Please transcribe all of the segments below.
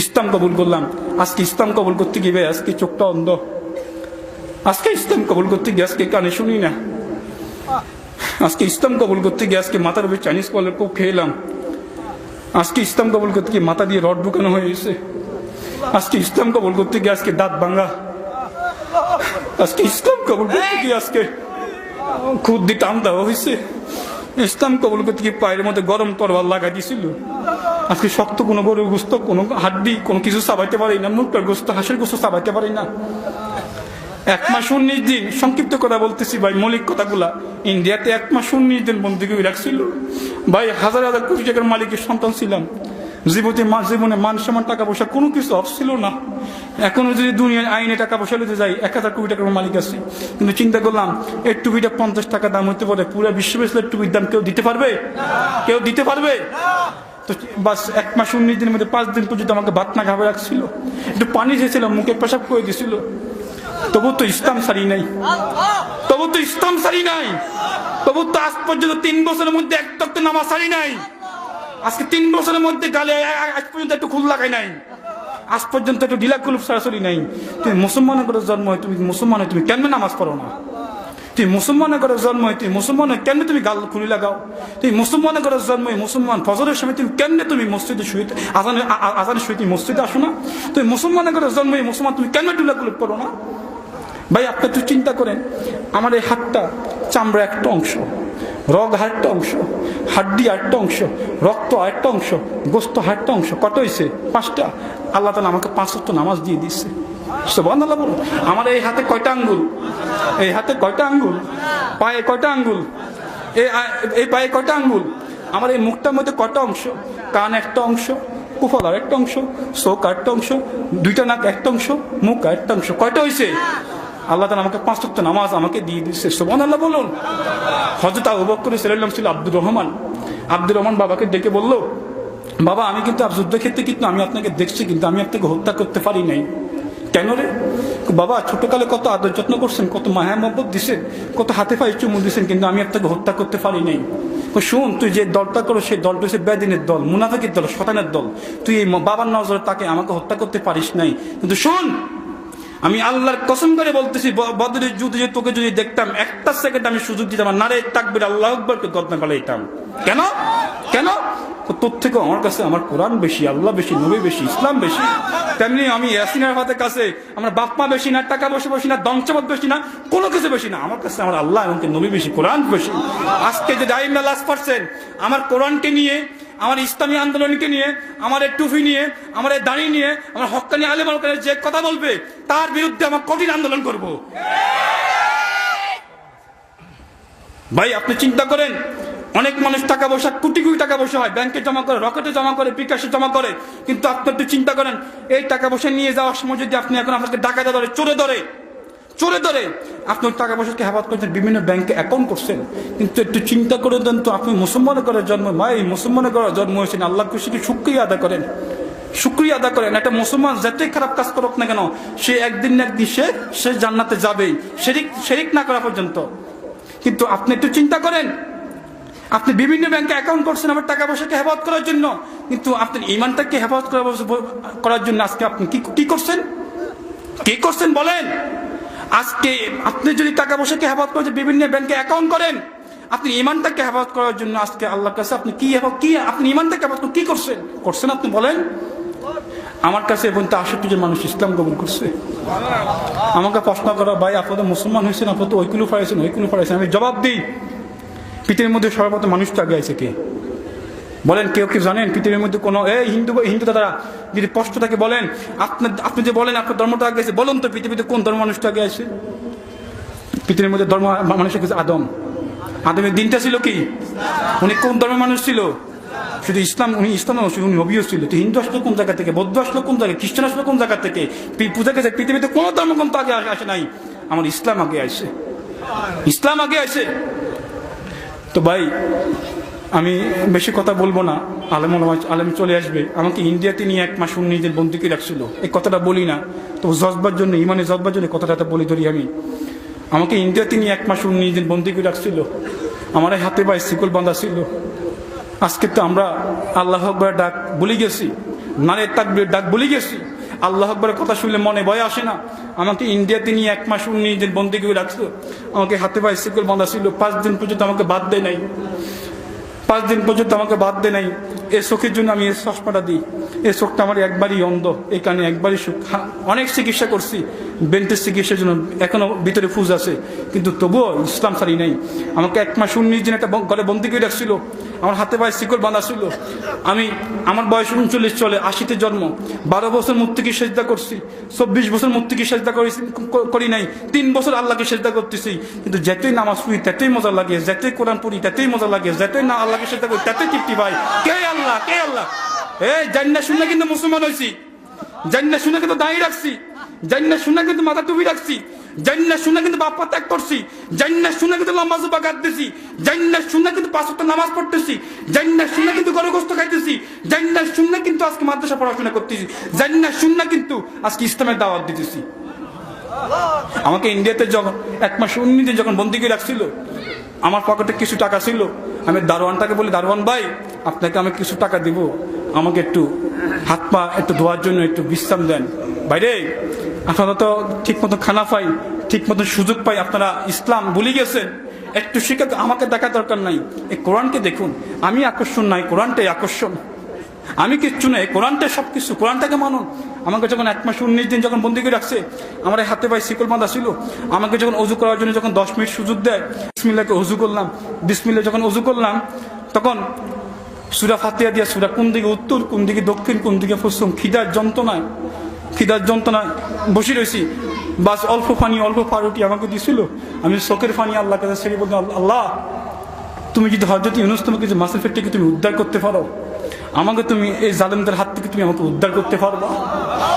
ইসলাম কবুল করলাম। আজকে ইসলাম কবুল করতে গিয়ে, আজকে চোখটা অন্ধ। আজকে ইসলাম কবুল করতে গিয়ে, আজকে কানে শুনি না। আজকে ইসলাম কবুল করতে গিয়ে, আজকে মাথার উপরে চাইনিজ কলের কোপ খেলাম। আজকে ইসলাম কবুল করতে গিয়ে মাথা দিয়ে রড ঢুকানো হয়ে গেছে। আজকে ইসলাম কবুল করতে গিয়ে, আজকে দাঁত ভাঙা। আজকে ইসলাম কবুল করতে গিয়ে, আজকে খুদ দিয়ে টান দেওয়া হয়েছে। ইসলাম কবুল করতে গিয়ে পায়ের মধ্যে গরম তরবার লাগাই দিয়েছিল আজকে শক্ত কোনো গরুর গোস্ত, কোনো হাড্ডি, কোনো কিছু চাবাইতে পারি না, মুখটার গোস্ত, হাঁসের গোস্ত চাবাইতে পারি না। এক মাস উনিশ দিন, সংক্ষিপ্ত কথা বলতেছি ভাই, মৌলিক কথাগুলা। ইন্ডিয়াতে এক মাস উনিশ দিন বন্দি করে রাখছিল। ভাই, হাজার হাজার কোটি টাকার মালিকের সন্তান ছিলাম। জীবনে জীবনে মান সমান টাকা পয়সা কোনো কিছু অফ ছিল না। এখনও যদি দুনিয়ার আইনে টাকা পয়সা নিতে যাই, এক হাজার কোটি টাকার মালিক আছে। কিন্তু চিন্তা করলাম এই টুপিটা পঞ্চাশ টাকা দাম হতে পারে। পুরো বিশ্ব বেসলের টুপির দাম কেউ দিতে পারবে? কেউ দিতে পারবে? তো বাস এক মাস উনিশ দিনের মধ্যে, পাঁচ দিন পর্যন্ত আমাকে ভাত না খাবে রাখছিল। একটু পানি খেয়েছিলাম মুখে পেশাব করে দিছিল। তবু তো ইসলাম সারি নাই। তবু তো ইসলাম সারি নাই। তবু তো আজ পর্যন্ত তিন বছরের মধ্যে এক তক্ত নামাজ সারি নাই। আজকে তিন বছরের মধ্যে গালে আজ পর্যন্ত একটু খুল লাগাই নাই। আজ পর্যন্ত একটু ঢিলা কুলুপ সরাসরি নাই। তুমি মুসলমানের জন্ম হয় তুমি মুসলমান হয় তুমি কেন নামাজ পড়ো না? তুই মুসলমানের করে জন্ম তুই মুসলমান হয়ে কেন তুমি গাল খুলি লাগাও? তুই মুসলমানের করে জন্ম মুসলমান ফজরের সময় তুমি কেন তুমি মসজিদে শুইতে আজানের আজানের শুয়ে তুমি মসজিদে আসো না? তুই মুসলমানের করে জন্ম মুসলমান তুমি কেন কুলুপ করো না? ভাই, আপনি একটু চিন্তা করেন, আমার এই হাতটা চামড়া একটা অংশ, রগ আরেকটা অংশ, হাড্ডি আরেকটা অংশ, রক্ত আরেকটা অংশ, গোস্ত আরেকটা অংশ, কত হয়েছে পাঁচটা। আল্লাহ তালা আমাকে পাঁচ নামাজ দিয়ে দিচ্ছে সোবান বলুন। আমার এই হাতে কয়টা আঙ্গুল? এই হাতে কয়টা আঙ্গুল? পায়ে কয়টা আঙ্গুল? এই পায়ে কয়টা আঙ্গুল? আমার এই মুখটার মধ্যে কয়টা অংশ? কান একটা অংশ কুফল আর একটা অংশ, চোখ আরেকটা অংশ, দুইটা নাক একটা অংশ, মুখ আরেকটা অংশ। কয়টা হয়েছে আল্লাহ তালা আমাকে পাঁচ সপ্তাহ নামাজ আমাকে দিয়ে দিচ্ছে সোমান আল্লাহ বলুন। হজরত আবু বকর ছেলের ছিল আব্দুর রহমান। আব্দুর রহমান বাবাকে ডেকে বলল, বাবা, আমি কিন্তু আপ যুদ্ধ ক্ষেত্রে কিন্তু আমি আপনাকে দেখছি, কিন্তু আমি আপনাকে হত্যা করতে পারি নাই। কেন রে? বাবা, ছোটকালে কত আদর যত্ন করছেন, কত মায়া মহব্বত দিছেন, কত হাতে পায়ে চুমু দিছেন, কিন্তু আমি আপনাকে হত্যা করতে পারি নাই। শুন, তুই যে দলটা করো, সেই দলটা হচ্ছে বেদিনের দল, মুনাফিকের দল শতানের দল। তুই এই বাবার নজরে তাকে আমাকে হত্যা করতে পারিস নাই। কিন্তু শোন আমি আল্লাহর কসম করে বলতেছি বদরের যুদ্ধে যে তোকে যদি দেখতাম, একটা সেকেন্ড আমি সুযোগ দিতাম, আর নারে তাকবির আল্লাহ আকবরকে গদনা পালাইতাম কেন? কেন? তোর থেকে আমার কাছে আমার কোরআন বেশি, আল্লাহ বেশি, নবী বেশি, ইসলাম বেশি। তেমনি আমি ইয়াসিনের হাতের কাছে, আমার বাপ মা বেশি না, টাকা বসে বেশি না দঞ্চমত বেশি না, কোনো কিছু বেশি না। আমার কাছে আমার আল্লাহ এবং নবী বেশি, কোরআন বেশি। আজকে যে ডাইমা লাস্ট পারছেন আমার কোরআনকে নিয়ে আমার ইসলামী আন্দোলনকে নিয়ে, আমার এই টুফি নিয়ে, আমার এই দাড়ি নিয়ে, আমার হকানি আলেম আলকানের যে কথা বলবে, তার বিরুদ্ধে আমার কঠিন আন্দোলন করব। ভাই, আপনি চিন্তা করেন, অনেক মানুষ টাকা পয়সা, কোটি কোটি টাকা পয়সা হয়, ব্যাংকে জমা করে, রকেটে জমা করে, বিকাশে জমা করে, কিন্তু আপনি একটু চিন্তা করেন, এই টাকা পয়সা নিয়ে যাওয়ার সময় যদি আপনি এখন আপনাকে ডাকাতে ধরে, চোরে ধরে চোরে ধরে। আপনি ওই টাকা পয়সাকে হেফাজত করছেন? বিভিন্ন ব্যাংকে অ্যাকাউন্ট করছেন। কিন্তু একটু চিন্তা করে দেন তো, আপনি মুসলমানের করে জন্ম এই মুসলমানের করে জন্ম হয়েছেন আল্লাহ খুশিকে শুক্রিয়া আদা করেন। শুক্রিয়া আদা করেন। একটা মুসলমান যতই খারাপ কাজ করুক না কেন, সে একদিন না একদিন সে সে জান্নাতে যাবেই। শেরিক শেরিক না করা পর্যন্ত। কিন্তু আপনি একটু চিন্তা করেন। আপনি বিভিন্ন ব্যাংকে অ্যাকাউন্ট করছেন আমার টাকা পয়সাকে হেফাজত করার জন্য। কিন্তু আপনি ইমানটাকে হেফাজত করার করার জন্য আজকে আপনি কি করছেন? কি করছেন বলেন? আজকে আপনি যদি টাকা পয়সাকে হেফাজত করেছেন বিভিন্ন ব্যাংকে অ্যাকাউন্ট করেন, আপনি ইমানটাকে হেফাজত করার জন্য আজকে আল্লাহর কাছে আপনি কি কি আপনি ইমানটাকে হেফাজত কি করছেন? করছেন আপনি বলেন। আমার কাছে এবং তো আষট্টি জন মানুষ ইসলাম কবুল করছে। আমাকে প্রশ্ন করা, ভাই আপনাদের মুসলমান হয়েছেন আপনার তো ওইকুলু ফাড়াইছেন ওইকুলু ফাড়াইছেন আমি জবাব দিই পৃথিবীর মধ্যে সর্বপ্রথম মানুষটা আগে আছে কে? বলেন, কেউ কেউ জানেন পৃথিবীর মধ্যে কোনো, এই হিন্দু হিন্দু দাদারা যদি স্পষ্ট থাকে বলেন আপনার আপনি যে বলেন, আপনার ধর্মটা আগে আছে, বলুন তো পৃথিবীতে কোন ধর্ম মানুষটা আগে আছে? পৃথিবীর মধ্যে ধর্ম মানুষের কাছে আদম। আদমের দিনটা ছিল কি? উনি কোন ধর্মের মানুষ ছিল? শুধু ইসলাম, উনি ইসলাম, উনি নবীও ছিল। তো হিন্দু আসলো কোন জায়গা থেকে? বৌদ্ধ আসলো কোন জায়গায় খ্রিস্টান আসলো কোন জায়গা থেকে? পূজা গেছে, পৃথিবীতে কোনো কোন আগে আসে নাই। আমার ইসলাম আগে আসে ইসলাম আগে আসে তো ভাই আমি বেশি কথা বলব না। আলেম আলেম চলে আসবে। আমাকে ইন্ডিয়াতে নিয়ে এক মাস নিজের বন্ধুকে রাখছিল। এই কথাটা বলি না। তো জজবার জন্য ইমানে জজবার জন্য কথাটা বলি ধরি আমি। আমাকে ইন্ডিয়াতে নিয়ে এক মাস নিজের বন্ধুকে রাখছিল। আমার হাতে পায়ে শিকল বাঁধা ছিল। আজকে তো আমরা আল্লাহ আকবর ডাক বলে গেছি। নারে তাকবির ডাক বলে গেছি। আল্লাহ আকবরের কথা শুনলে মনে ভয় আসে না। আমাকে ইন্ডিয়াতে নিয়ে এক মাস উনিশ দিন বন্দি করে রাখছিল। আমাকে হাতে পায়ে সিকল বাঁধা ছিল। পাঁচ দিন পর্যন্ত আমাকে বাদ দেয় নাই। পাঁচ দিন পর্যন্ত আমাকে বাদ দেয় নাই এই চোখের জন্য আমি এই চশমাটা দিই। এই চোখটা আমার একবারই অন্ধ। এই কারণে একবারই সুখ অনেক চিকিৎসা করছি। বেন্টের চিকিৎসার জন্য এখনও ভিতরে ফুজ আছে। কিন্তু তবুও ইসলাম সারি নাই। আমাকে এক মাস উনিশ দিন একটা ঘরে বন্দি করে রাখছিল। আমার হাতে পায়ে শিকল বাঁধা ছিল। আমি, আমার বয়স উনচল্লিশ চলে, আশিতে জন্ম। বারো বছর মূর্তিকে সেজদা করছি। চব্বিশ বছর মূর্তিকে সেজদা করেছি ক- করি নাই। তিন বছর আল্লাহকে সেজদা করতেছি। কিন্তু যেতেই নামাজ পড়ি, তাতেই মজা লাগে। যেতেই কোরআন পড়ি, তাতেই মজা লাগে। যেতেই না আল্লাহকে সেজদা করি, তাতেই তৃপ্তি পাই। কে আল্লাহ কে আল্লাহ জান্না শুনে কিন্তু মুসলমান হয়েছি জান্না শুনে কিন্তু দাঁড়িয়ে রাখছি। জান্না শুনে কিন্তু মাথা টুপি রাখছি। জান্না শুনে কিন্তু বাপ্পা ত্যাগ করছি। জান্না শুনে কিন্তু লম্বা জান্না শুনে কিন্তু পাঁচ নামাজ পড়তেছি। জান্না শুনে কিন্তু গরগোস্ত খাইতেছি। জান্না শুনে কিন্তু আজকে মাদ্রাসা পড়াশোনা করতেছি। জান্না শুনে কিন্তু আজকে ইসলামের দাওয়াত দিতেছি। আমাকে ইন্ডিয়াতে যখন, এক মাস উনিশ যখন বন্দি করে রাখছিল আমার পকেটে কিছু টাকা ছিল, আমি দারোয়ানটাকে বলি, দারোয়ান ভাই, আপনাকে আমি কিছু টাকা দিব। আমাকে একটু হাত পা একটু ধোয়ার জন্য একটু বিশ্রাম দেন। বাইরে আপনারা তো ঠিক মতো খানা পাই ঠিক মতো সুযোগ পাই, আপনারা ইসলাম ভুলে গেছেন। একটু শিখে আমাকে দেখা দরকার নাই। এই কোরআনকে দেখুন, আমি আকর্ষণ নাই, কোরআনটাই আকর্ষণ। আমি কিচ্ছু নেই কোরআনটা সব কিছু কোরআনটাকে মানুন। আমাকে যখন এক মাস উনিশ দিন যখন বন্দি করে রাখছে, আমার হাতে পায়ে শিকল বাঁধা ছিল। আমাকে যখন অজু করার জন্য যখন দশ মিনিট সুযোগ দেয় বিসমিল্লাকে অজু করলাম। বিসমিল্লা যখন অজু করলাম, তখন সুরা ফাতিয়া দিয়া সুরা কোন দিকে উত্তর, কোন দিকে দক্ষিণ, কোন দিকে পশ্চিম, খিদার যন্ত্রণায় খিদার যন্ত্রণায় বসে রয়েছি। বাস অল্প পানি, অল্প পারুটি আমাকে দিছিল। আমি চোখের পানি আল্লাহ কাছে ছেড়ে বলতে আল্লাহ, তুমি যদি হজরত ইউনুস তোমাকে যে মাসের ফেট থেকে তুমি উদ্ধার করতে পারো আমাকে তুমি এই জালেমদের হাত থেকে তুমি আমাকে উদ্ধার করতে পারবা।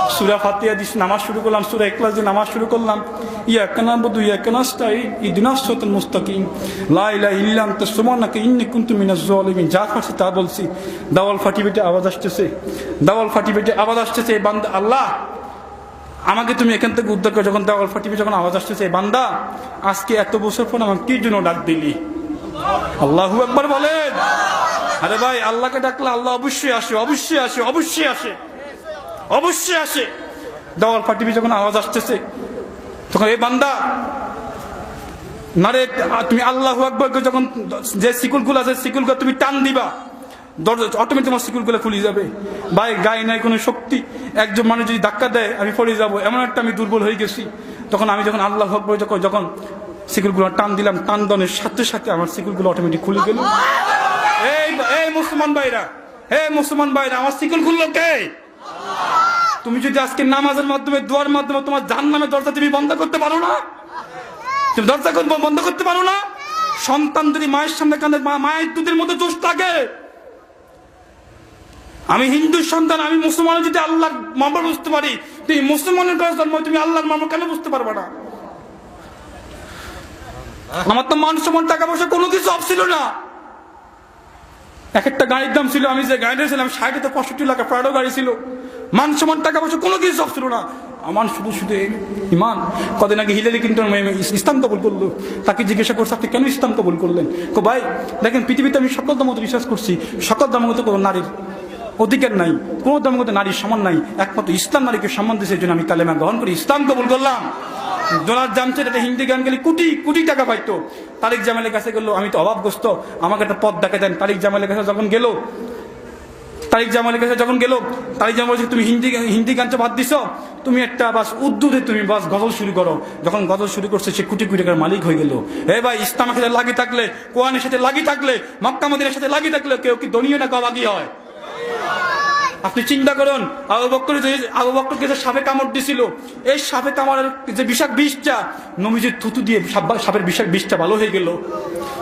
সুরা ফাতিয়া দিস, নামাজ শুরু করলাম, সুরা একলাস দিয়ে নামাজ শুরু করলাম। ইয়া কানা বধু ইয়া কানাস্তাই ই দিনাস্তন মুস্তাকিম। লা ইলাহা ইল্লা আনতা সুবহানাকা ইন্নী কুনতু মিনাজ জালিমিন যা ফারছি তা বলছি। দাওয়াল ফাটি বেটে আওয়াজ আসতেছে। দাওয়াল ফাটি বেটে আওয়াজ আসতেছে এই বান্দা, আল্লাহ! আমাকে তুমি এখান থেকে উদ্ধার করো। যখন দেওয়াল ফাটিবে যখন আওয়াজ আসতেছে বান্দা, আজকে এত বছর পর আমাকে কি জন্য ডাক দিলি? আল্লাহু একবার বলেন। আরে ভাই, আল্লাহকে ডাকলে আল্লাহ অবশ্যই আসে অবশ্যই আসে অবশ্যই আসে অবশ্যই আসে। দেওয়াল ফাটিবি যখন আওয়াজ আসতেছে, তখন এই বান্দা, নারে, তুমি আল্লাহ আকবরকে যখন যে সিকুলগুলো আছে সিকুলগুলো তুমি টান দিবা, দরজা অটোমেটিক তোমার সিকুলগুলো খুলে যাবে। ভাই, গায়ে নাই কোনো শক্তি। একজন মানুষ যদি ধাক্কা দেয়, আমি পড়ে যাব। এমন একটা আমি দুর্বল হয়ে গেছি। তখন আমি যখন আল্লাহ আকবর যখন যখন সিকুলগুলো টান দিলাম, টান দনের সাথে সাথে আমার সিকুলগুলো অটোমেটিক খুলে গেল। এই এই মুসলমান ভাইরা হে মুসলমান ভাইরা, আমার সিকুল খুললো কে? তুমি যদি আজকে নামাজের মাধ্যমে, দোয়ার মাধ্যমে তোমার জান নামে দরজা তুমি বন্ধ করতে পারো না? তুমি দরজা বন্ধ করতে পারো না? সন্তান যদি মায়ের সামনে মা- মায়ের দুধের মধ্যে দোষ থাকে। আমি হিন্দু সন্তান, আমি মুসলমান যদি আল্লাহ মামলা বুঝতে পারি তুমি মুসলমানের কাছে জন্ম, তুমি আল্লাহর মামলা কেন বুঝতে পারবে না? আমার তো মান সমান টাকা পয়সা কোনো কিছু অফ ছিল না। এক একটা গাড়ির দাম ছিল, আমি যে গাড়িটা ছিলাম, ষাট তো পঁয়ষট্টি লাখ প্রাডো গাড়ি ছিল। মান সমান টাকা পয়সা, কোনো কিছু ছিল না। আমার শুধু শুধু ইমান। কদিন আগে হিলারি ক্লিন্টন ইসলাম কবুল করল। তাকে জিজ্ঞাসা করছে, আপনি কেন ইসলাম কবুল করলেন? কো, ভাই, দেখেন, পৃথিবীতে আমি সকল ধর্মত বিশ্বাস করছি। সকল দামগত কোনো নারীর অধিকার নাই। কোনো ধর্মগত নারীর সমান নাই। একমাত্র ইসলাম নারীকে সম্মান দিয়েছে জন্য আমি কালেমা গ্রহণ করি। ইসলাম কবুল করলাম। ডোনাল্ড জামসের একটা হিন্দি গান গেলে কোটি কোটি টাকা পাইতো। তারিক জামালের কাছে গেলো, আমি তো অভাবগ্রস্ত, আমাকে একটা পথ দেখা দেন। তারিক জামালের কাছে যখন গেল, তারিক জামালের কাছে যখন গেল, তারিক জামাল বলছে, তুমি হিন্দি হিন্দি গানটা বাদ দিছ, তুমি একটা বাস উর্দুতে তুমি বাস গজল শুরু করো। যখন গজল শুরু করছে, সে কোটি কোটি টাকার মালিক হয়ে গেল। এ ভাই ইসলামের সাথে লাগি থাকলে, কোরআনের সাথে লাগি থাকলে, মক্কা মদিনের সাথে লাগি থাকলে কেউ কি দনীয় না গবাগি হয়? আপনি চিন্তা করুন, আবু বক্কর আবু বক্করকে যে সাপে কামড় দিছিল, এই সাপে কামড়ের যে বিষাক বিষটা, নবীজির থুতু দিয়ে সাপ- সাপের বিষাক বিষটা ভালো হয়ে গেল।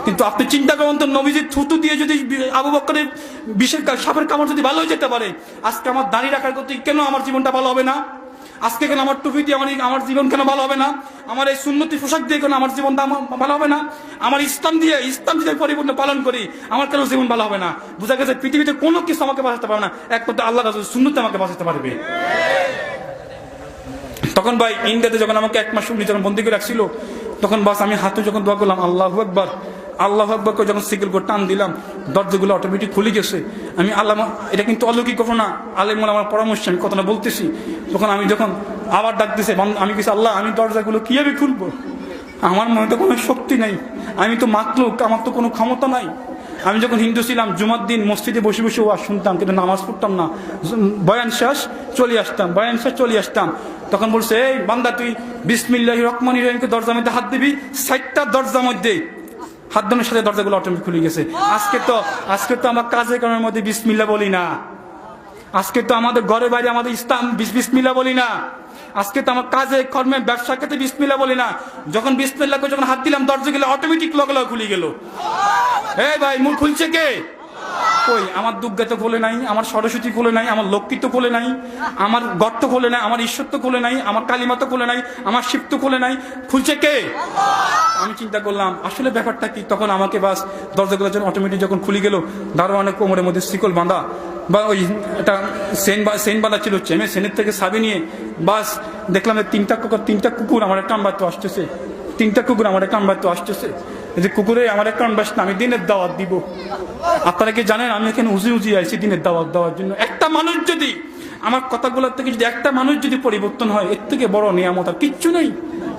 কিন্তু আপনি চিন্তা করুন তো, নবীজির থুতু দিয়ে যদি আবু বক্করের বিষের সাপের কামড় যদি ভালো হয়ে যেতে পারে, আজকে আমার দাঁড়িয়ে রাখার গতি কেন আমার জীবনটা ভালো হবে না? আজকে কেন আমার টুপি দিয়ে আমার আমার জীবন কেন ভালো হবে না? আমার এই সুন্নতি পোশাক দিয়ে কেন আমার জীবনটা ভালো হবে না? আমার ইসলাম দিয়ে ইসলাম আমি পরিপূর্ণ পালন করি, আমার কেন জীবন ভালো হবে না? বোঝা গেছে পৃথিবীতে কোনো কিছু আমাকে বাঁচাতে পারবে না এক একমাত্র আল্লাহ রাজুল সুন্নতি আমাকে বাঁচাতে পারবে। তখন ভাই ইন্ডিয়াতে যখন আমাকে এক মাস উনি যখন বন্দি করে রাখছিল, তখন বাস আমি হাতে যখন দোয়া করলাম, আল্লাহ একবার আল্লাহ আকবর করে যখন সিকেল করে টান দিলাম, দরজাগুলো অটোমেটিক খুলে গেছে। আমি আল্লাহ এটা কিন্তু অলৌকিক ঘটনা আলেম আমার পরামর্শ আমি কথাটা বলতেছি। তখন আমি যখন আবার ডাক দিছে আমি কিছু আল্লাহ, আমি দরজাগুলো কীভাবে খুলবো? আমার মনে তো কোনো শক্তি নাই। আমি তো মাতলুক আমার তো কোনো ক্ষমতা নাই। আমি যখন হিন্দু ছিলাম, জুমার দিন মসজিদে বসে বসে ওয়াজ শুনতাম, কিন্তু নামাজ পড়তাম না। বয়ান শেষ, চলে আসতাম, বয়ান শেষ, চলে আসতাম। তখন বলছে, এই বান্দা, তুই বিসমিল্লাহ রহমান রহিমকে দরজার মধ্যে হাত দিবি ষাটটা দরজার মধ্যে। হাত দানের সাথে দরজাগুলো অটোমেটিক খুলে গেছে। আজকে তো আজকে তো আমরা কাজে কারণের মধ্যে বিসমিল্লা বলি না। আজকে তো আমাদের ঘরে বাইরে আমাদের ইসলাম বিসমিল্লা বলি না। আজকে তো আমার কাজে, কর্মে ব্যবসা ক্ষেত্রে বিসমিল্লা বলি না। যখন বিসমিল্লা করে যখন হাত দিলাম, দরজা গেলে অটোমেটিক লগে লগে খুলে গেল। এই ভাই মূল খুলছে কে? কই, আমার দুর্গা তো খোলে নাই, আমার সরস্বতী খোলে নাই, আমার লক্ষ্মী তো খোলে নাই, আমার গর্ত খোলে নাই, আমার ঈশ্বর তো খোলে নাই, আমার কালিমা তো খোলে নাই, আমার শিব তো খোলে নাই। খুলছে কে? আমি চিন্তা করলাম, আসলে ব্যাপারটা কি? তখন আমাকে বাস দরজাগুলো যখন অটোমেটিক যখন খুলে গেল, দারোয়ানের কোমরের মধ্যে শিকল বাঁধা, বা ওই একটা সেন বা, সেন বাঁধা ছিল চেমে সেনের থেকে সাবি নিয়ে, বাস দেখলাম যে তিনটা কুকুর তিনটা কুকুর আমার একটা তো আসতেছে। তিনটা কুকুর আমার একটা তো আসতেছে। যে কুকুরে আমার একটা বাস আমি দিনের দাওয়াত দিব। আপনারা কি জানেন, আমি এখানে উজি উজি আইছি দিনের দাওয়াত দেওয়ার জন্য। একটা মানুষ যদি, আমার কথাগুলোর থেকে যদি একটা মানুষ যদি পরিবর্তন হয়, এর থেকে বড় নিয়ামত আর কিচ্ছু নেই,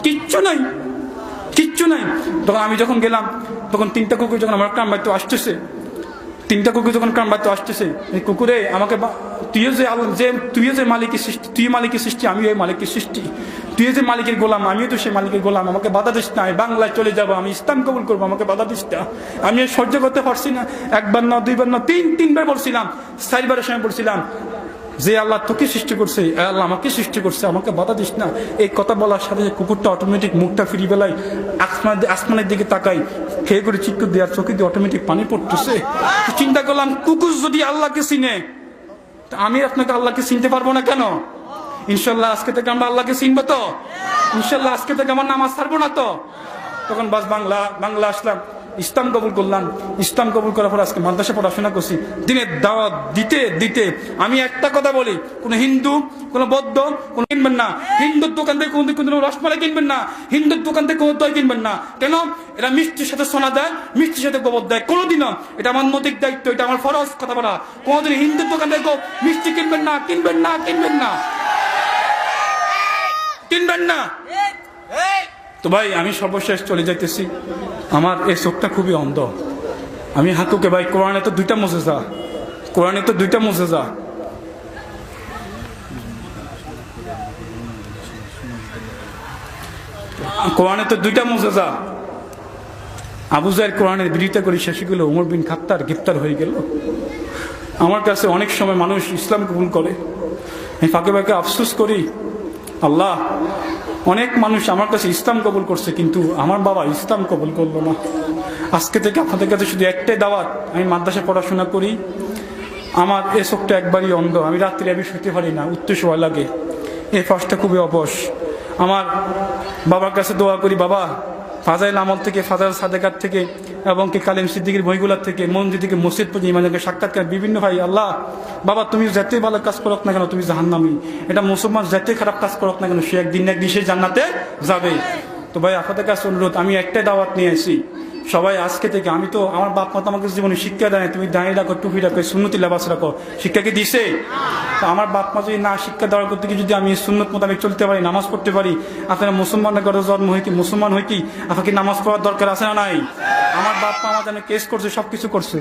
কিচ্ছু নাই। কিচ্ছু নাই। তখন আমি যখন গেলাম, তখন তিনটা কুকুর যখন আমার কাম বাড়িতে আসতেছে, তিনটা কুকুর যখন কাম বাড়িতে আসতেছে, এই কুকুরে আমাকে তুইও যে যে তুইও যে মালিকের সৃষ্টি, তুই মালিকের সৃষ্টি, আমিও এই মালিকের সৃষ্টি। তুই যে মালিকের গোলাম, আমিও তো সেই মালিকের গোলাম, আমাকে বাধা দিস না, আমি বাংলায় চলে যাব, আমি ইসলাম কবুল করব, আমাকে বাধা দিস না। আমি সহ্য করতে পারছি না। একবার না, দুইবার না, তিন তিনবার বলছিলাম চারবারের সময় বলছিলাম যে আল্লাহ তোকে সৃষ্টি করছে আল্লাহ আমাকে সৃষ্টি করছে, আমাকে বাধা দিস না। এই কথা বলার সাথে কুকুরটা অটোমেটিক মুখটা ফিরি বেলায় আসমান আসমানের দিকে তাকাই খেয়ে করে চিক্কু দেওয়ার চোখে দিয়ে অটোমেটিক পানি পড়তেছে। চিন্তা করলাম, কুকুর যদি আল্লাহকে চিনে আমি আপনাকে আল্লাহকে চিনতে পারব না কেন? ইনশাল্লাহ আজকে থেকে আমরা আল্লাহকে চিনবো তো? ইনশাল্লাহ আজকে থেকে আমার নামাজ ছাড়বো না তো? তখন বাস বাংলা বাংলা আসলাম। ইসলাম কবুল করলাম, ইসলাম কবুল করার পর আজকে মাদ্রাসা পড়াশোনা করছি। দিনের দাওয়াত দিতে দিতে। আমি একটা কথা বলি, কোনো হিন্দু, কোনো বৌদ্ধ, কোনো কিনবেন না। হিন্দুর দোকান থেকে কোনো কোনো রসমালাই কিনবেন না। হিন্দুর দোকান থেকে কোনো দই কিনবেন না। কেন? এরা মিষ্টির সাথে সোনা দেয়, মিষ্টির সাথে গোবর দেয়। কোনোদিনও। এটা আমার নৈতিক দায়িত্ব, এটা আমার ফরজ কথা বলা। কোনোদিন হিন্দুর দোকান থেকে মিষ্টি কিনবেন না কিনবেন না কিনবেন না। কিনবেন না। তো ভাই, আমি সর্বশেষ চলে যাইতেছি। আমার এই চোখটা খুবই অন্ধ। আমি হাতুকে, ভাই, কোরআনে তো দুইটা যা কোরআনে তো দুইটা যা কোরআনে তো দুইটা যা আবু জাহের কোরআনের বিরোধিতা করে শেষগুলো উমর বিন খাত্তার গ্রেপ্তার হয়ে গেল। আমার কাছে অনেক সময় মানুষ ইসলাম কবুল করে। আমি ফাঁকে ফাঁকে আফসোস করি, আল্লাহ অনেক মানুষ আমার কাছে ইসলাম কবুল করছে, কিন্তু আমার বাবা ইসলাম কবুল করল না। আজকে থেকে আপনাদের কাছে শুধু একটাই দাওয়াত, আমি মাদ্রাসা পড়াশোনা করি। আমার এ চোখটা একবারই অন্ধ, আমি রাত্রে আমি শুতে পারি না উত্তর সময় লাগে। এ ফাঁসটা খুবই অবশ। আমার বাবার কাছে দোয়া করি, বাবা ফাজাইল আমল থেকে, ফাজাইল সাদেকার থেকে, এবং কি কালিম সিদ্দিকির বইগুলার থেকে, মন্দির থেকে, মসজিদ পর্যন্ত ইমানকে সাক্ষাৎকার বিভিন্ন ভাই, আল্লাহ, বাবা, তুমি যেতে ভালো কাজ করক না কেন, তুমি জাহান্নামি। এটা মুসলমান যেতে খারাপ কাজ করক না কেন, সে একদিন একদিন সে জান্নাতে যাবে। তো ভাই, আপনাদের কাছে অনুরোধ, আমি একটাই দাওয়াত নিয়ে আসি। সবাই আজকে থেকে, আমি তো আমার বাপ মা তো আমাকে জীবনে শিক্ষা দেয় তুমি দাঁড়িয়ে রাখো, টুপি রাখো সুন্নতি লেবাস রাখো। শিক্ষাকে দিছে? তো আমার বাপ মা যদি না শিক্ষা দেওয়ার করতে গিয়ে যদি আমি সুন্নত মোতাবেক চলতে পারি, নামাজ পড়তে পারি, আপনারা মুসলমানের ঘরে জন্ম হয়ে কি মুসলমান হয় কি? আপনাকে নামাজ পড়ার দরকার আছে না নাই? আমার বাপ মা আমার যেন কেস করছে সব কিছু করছে।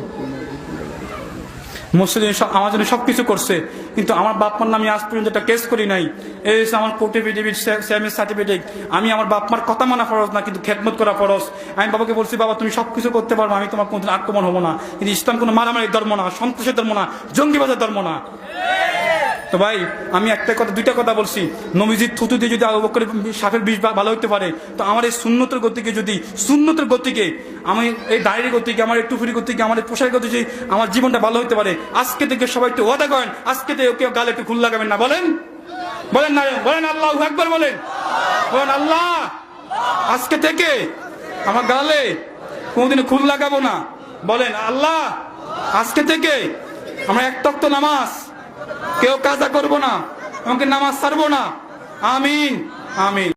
মুসলিম আমার জন্য সবকিছু করছে। কিন্তু আমার বাপমার নামে আজ পর্যন্ত একটা কেস করি নাই। এই আমার কোর্টে পিডিবির স্যামের সার্টিফিকেট আমি আমার বাপমার কথা মানা ফরজ না, কিন্তু খেদমত করা ফরজ। আমি বাবাকে বলছি, বাবা, তুমি সবকিছু করতে পারব, আমি তোমার কোনোদিন আক্রমণ হব না। কিন্তু ইসলাম কোনো মারামারি ধর্ম না, সন্ত্রাসের ধর্ম না, জঙ্গিবাদের ধর্ম না। তো ভাই, আমি একটা কথা, দুইটা কথা বলছি। নবীজির দিয়ে যদি আবু সাপের বিষ ভালো হতে পারে, তো আমার এই শূন্যতের গতিকে যদি শূন্যতের গতিকে, আমি এই দাঁড়িয়ে গতিকে, আমার এই টুফুরি গতিকে, আমার এই পোশাক গতিকে আমার জীবনটা ভালো হতে পারে, আজকে থেকে সবাই একটু ওয়াদা করেন, আজকে থেকে কেউ গালে একটু খুল লাগাবেন না। বলেন? বলেন না, বলেন আল্লাহ একবার বলেন। বলেন, আল্লাহ, আজকে থেকে আমার গালে কোনোদিন খুল লাগাবো না। বলেন, আল্লাহ, আজকে থেকে আমরা এক তক্ত নামাজ কেউ কাজা করব না আমাকে নামাজ ছাড়বো না। আমিন আমিন।